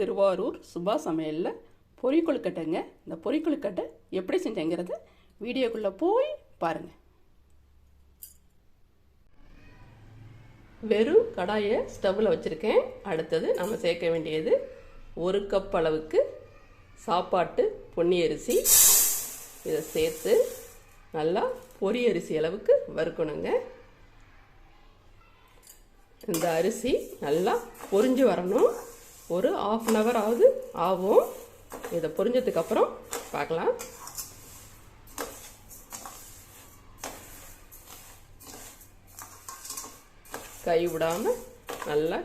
திருவாரூர் சுபா சமையலில் பொரி கொழுக்கட்டைங்க இந்த பொரி கொழுக்கட்டை எப்படி செஞ்சேங்கிறத வீடியோக்குள்ளே போய் பாருங்கள் வெறும் கடாயை ஸ்டவ்வில் வச்சுருக்கேன். அடுத்தது நம்ம சேர்க்க வேண்டியது ஒரு கப் அளவுக்கு சாப்பாட்டு பொன்னி அரிசி. இதை சேர்த்து நல்லா பொரி அரிசி அளவுக்கு வறுக்கணுங்க. இந்த அரிசி நல்லா பொரிஞ்சு வரணும். ஒரு ஆஃப் அன் ஹவர் ஆகுது. ஆகும். இதை பொரிஞ்சதுக்கப்புறம் பார்க்கலாம். கை விடாமல் நல்லா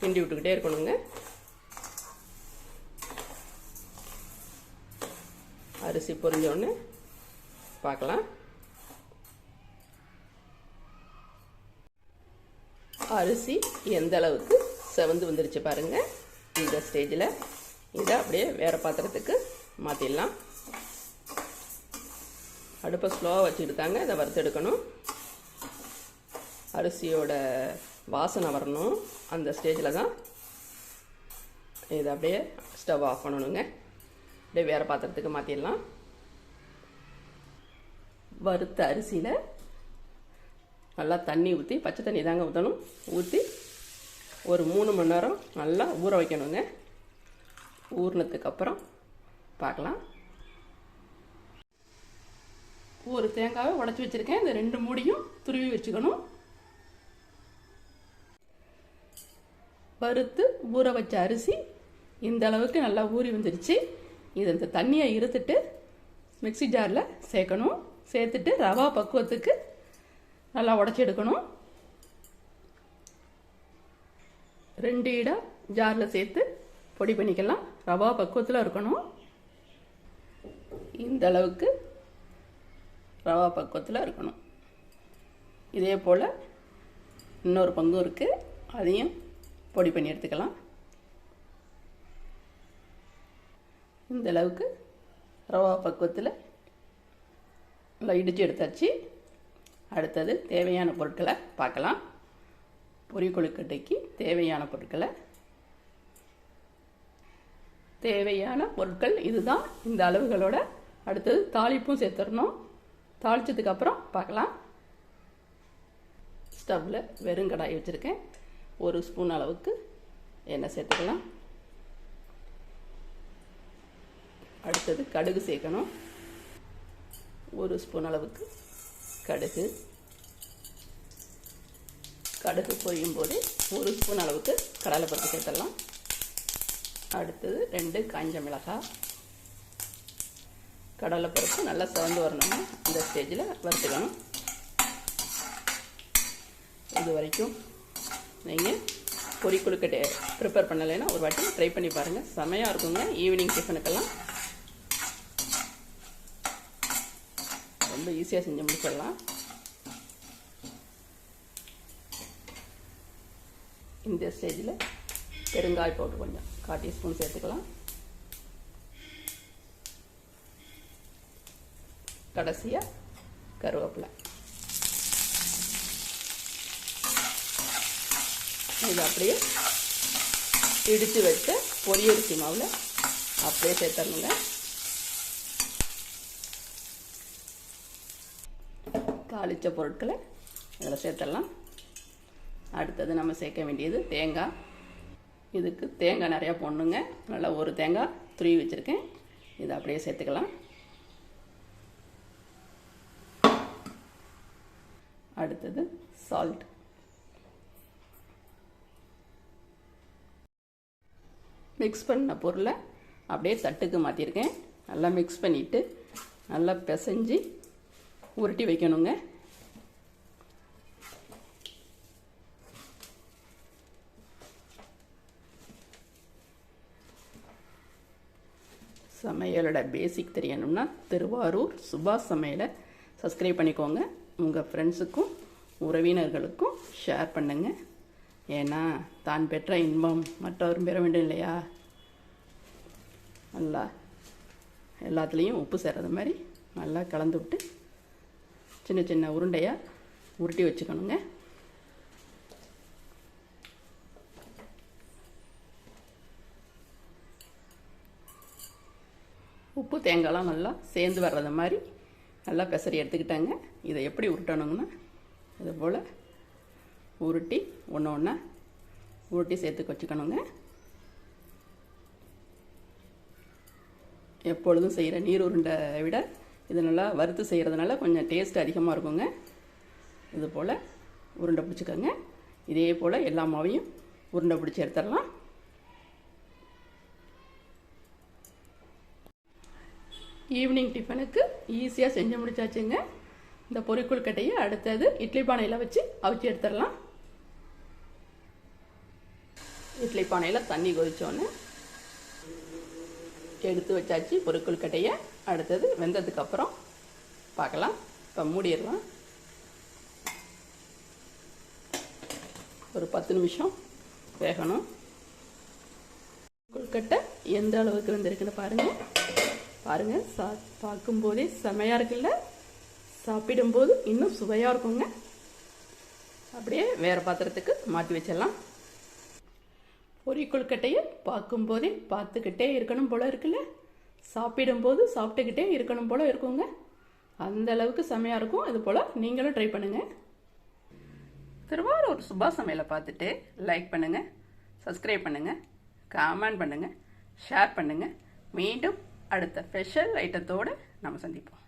கிண்டி விட்டுக்கிட்டே இருக்கணுங்க. அரிசி பொரிஞ்சோடனே பார்க்கலாம். அரிசி எந்த அளவுக்கு செவந்து வந்துருச்சு பாருங்கள் இந்த ஸ்டேஜில் இதை அப்படியே வேறு பாத்திரத்துக்கு மாற்றிடலாம் அடுப்பை ஸ்லோவாக வச்சுக்கிட்டு தாங்க இதை வறுத்தெடுக்கணும். அரிசியோட வாசனை வரணும். அந்த ஸ்டேஜில் தான் இதை அப்படியே ஸ்டவ் ஆஃப் பண்ணணுங்க. அப்படியே வேறு பாத்திரத்துக்கு மாற்றிடலாம் வறுத்த அரிசியில் நல்லா தண்ணி ஊற்றி பச்சை தண்ணி தாங்க ஊற்றணும் ஊற்றி ஒரு மூணு மணி நேரம் நல்லா ஊற வைக்கணுங்க. ஊறினதுக்கப்புறம் பார்க்கலாம். ஒரு தேங்காவை உடச்சி வச்சுருக்கேன். இந்த ரெண்டு மூடியும் துருவி வச்சுக்கணும். வறுத்து ஊற வச்ச அரிசி இந்த அளவுக்கு நல்லா ஊறி வந்துடுச்சு இதை இந்த தண்ணியை இருத்துட்டு மிக்சி ஜாரில் சேர்க்கணும். சேர்த்துட்டு ரவா பக்குவத்துக்கு நல்லா உடச்சி எடுக்கணும். ரெண்டு இடம் ஜாரில் சேர்த்து பொடி பண்ணிக்கலாம். ரவா பக்குவத்தில் இருக்கணும். இந்த அளவுக்கு ரவா பக்குவத்தில் இருக்கணும். இதே போல் இன்னொரு பங்கும் இருக்குது அதையும் பொடி பண்ணி எடுத்துக்கலாம். இந்த அளவுக்கு ரவா பக்குவத்தில் நல்லா இடித்து எடுத்தாச்சு. அடுத்தது தேவையான பொருட்களை பார்க்கலாம். பொரி கொழுக்கட்டைக்கு தேவையான பொருட்களை. தேவையான பொருட்கள் இதுதான். இந்த அளவுகளோட அடுத்தது தாளிப்பும் சேர்த்துடணும். தாளித்ததுக்கு அப்புறம் பார்க்கலாம். ஸ்டவ்வில் வெறும் கடாய் வச்சுருக்கேன். ஒரு ஸ்பூன் அளவுக்கு எண்ணெய் சேர்த்துக்கலாம். அடுத்தது கடுகு சேர்க்கணும். ஒரு ஸ்பூன் அளவுக்கு கடுகு. கடுகு பொரியும் போது ஒரு ஸ்பூன் அளவுக்கு கடலைப்பருப்பு சேர்த்துடலாம். அடுத்தது ரெண்டு காஞ்ச மிளகாய். கடலைப்பருப்பு நல்லா சிவந்து வரணும்னா இந்த ஸ்டேஜில் வறுத்துக்கணும். இது வரைக்கும் நீங்கள் பொரி கொழுக்கட்டை ப்ரிப்பேர் பண்ணலைன்னா ஒரு வாட்டி ட்ரை பண்ணி பாருங்கள் செமையாக இருக்குங்க. ஈவினிங் டிஃபனுக்கெல்லாம் ரொம்ப ஈஸியாக செஞ்சு முடிச்சிடலாம். இந்த ஸ்டேஜில் பெருங்காய் போட்டு கொஞ்சம் கால் டீஸ்பூன் சேர்த்துக்கலாம். கடைசியாக கருவேப்பிலை. இது அப்படியே இடித்து வச்சு பொரியரிசி மாவில் அப்படியே சேர்த்துருங்க தாளித்த பொருட்களை இதில் சேர்த்துடலாம். அடுத்தது நம்ம சேர்க்க வேண்டியது தேங்காய். இதுக்கு தேங்காய் நிறையா போடணுங்க. நல்லா ஒரு தேங்காய் துருவி வச்சுருக்கேன். இதை அப்படியே சேர்த்துக்கலாம். அடுத்தது சால்ட் மிக்ஸ் பண்ண பொருளை அப்படியே தட்டுக்கு மாற்றிருக்கேன் நல்லா மிக்ஸ் பண்ணிவிட்டு நல்லா பிசைஞ்சு உருட்டி வைக்கணுங்க. சமையலோட பேசிக் தெரியணும்னா திருவாரூர் சுபாஷ் சமையலை சப்ஸ்கிரைப் பண்ணிக்கோங்க. உங்கள் ஃப்ரெண்ட்ஸுக்கும் உறவினர்களுக்கும் ஷேர் பண்ணுங்கள் ஏன்னா தான் பெற்ற இன்பம் மற்றவரும் பெற வேண்டும் இல்லையா? நல்லா எல்லாத்துலேயும் உப்பு சேர்றது மாதிரி நல்லா கலந்து விட்டு சின்ன சின்ன உருண்டையாக உருட்டி வச்சுக்கணுங்க. உப்பு தேங்காய்லாம் நல்லா சேர்ந்து வர்றது மாதிரி நல்லா பெசரி எடுத்துக்கிட்டாங்க. இதை எப்படி உருட்டணுங்கன்னா இது போல் உருட்டி ஒன்று ஒன்றா உருட்டி சேர்த்து வச்சுக்கணுங்க. எப்பொழுதும் செய்கிற நீர் உருண்டை விட இது நல்லா வறுத்து செய்கிறதுனால கொஞ்சம் டேஸ்ட் அதிகமாக இருக்குங்க. இது போல் உருண்டை பிடிச்சிக்கோங்க. இதே போல் எல்லா மாவையும் உருண்டை பிடிச்சி எடுத்துடலாம். ஈவினிங் டிஃபனுக்கு ஈஸியாக செஞ்சு முடிச்சாச்சுங்க. இந்த பொறிக்குள் கட்டையை அடுத்தது இட்லி பானையில் வச்சு அவிச்சு எடுத்துடலாம். இட்லி பானையில் தண்ணி கொதிச்சோன்னு எடுத்து வச்சாச்சு பொருட்கள் கட்டையை. அடுத்தது வெந்ததுக்கப்புறம் பார்க்கலாம். இப்போ மூடிடலாம். ஒரு பத்து நிமிஷம் வேகணும். கொழுக்கட்டை எந்த அளவுக்கு வந்திருக்குன்னு பாருங்கள் பாருங்கள் சா பார்க்கும்போதே செமையாக இருக்குல்ல? சாப்பிடும்போது இன்னும் சுவையாக இருக்குங்க. அப்படியே வேறு பாத்திரத்துக்கு மாற்றி வச்சிடலாம். பொறி கொழுக்கட்டையை பார்க்கும்போதே பார்த்துக்கிட்டே இருக்கணும் போல் இருக்குல்ல? சாப்பிடும்போது சாப்பிட்டுக்கிட்டே இருக்கணும் போல் இருக்குங்க. அந்த அளவுக்கு செமையாக இருக்கும். அது போல் நீங்களும் ட்ரை பண்ணுங்கள் திருவாரூர் சுபா சமையலை பார்த்துட்டு லைக் பண்ணுங்கள் சப்ஸ்கிரைப் பண்ணுங்கள் கமெண்ட் பண்ணுங்கள் ஷேர் பண்ணுங்கள் மீண்டும் அடுத்த ஸ்பெஷல் ஐட்டத்தோடு நம்ம சந்திப்போம்.